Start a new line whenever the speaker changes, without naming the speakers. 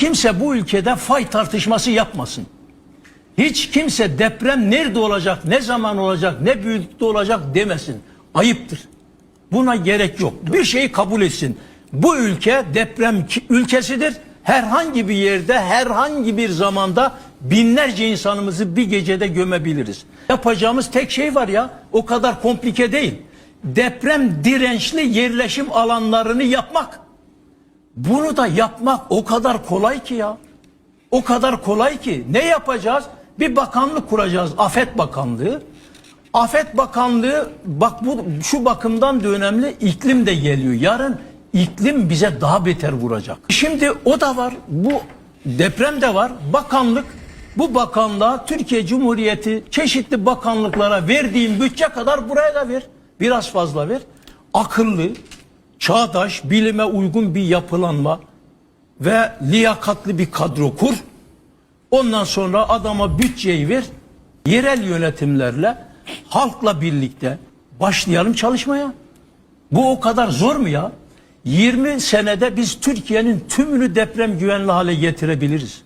kimse bu ülkede fay tartışması yapmasın. Hiç kimse deprem nerede olacak, ne zaman olacak, ne büyüklükte olacak demesin. Ayıptır. Buna gerek yok. Bir şeyi kabul etsin. Bu ülke deprem ülkesidir. Herhangi bir yerde, herhangi bir zamanda binlerce insanımızı bir gecede gömebiliriz. Yapacağımız tek şey var ya, o kadar komplike değil. Deprem dirençli yerleşim alanlarını yapmak. Bunu da yapmak o kadar kolay ki ya. O kadar kolay ki. Ne yapacağız? Bir bakanlık kuracağız. Afet Bakanlığı. Afet Bakanlığı bak bu şu bakımdan da önemli. iklim de geliyor. Yarın iklim bize daha beter vuracak. Şimdi o da var. Bu deprem de var. Bakanlık bu bakanlığa Türkiye Cumhuriyeti çeşitli bakanlıklara verdiğin bütçe kadar buraya da ver. Biraz fazla ver. Akıllı, çağdaş, bilime uygun bir yapılanma ve liyakatli bir kadro kur. Ondan sonra adama bütçeyi ver. Yerel yönetimlerle, halkla birlikte başlayalım çalışmaya. Bu o kadar zor mu ya? 20 senede biz Türkiye'nin tümünü deprem güvenli hale getirebiliriz.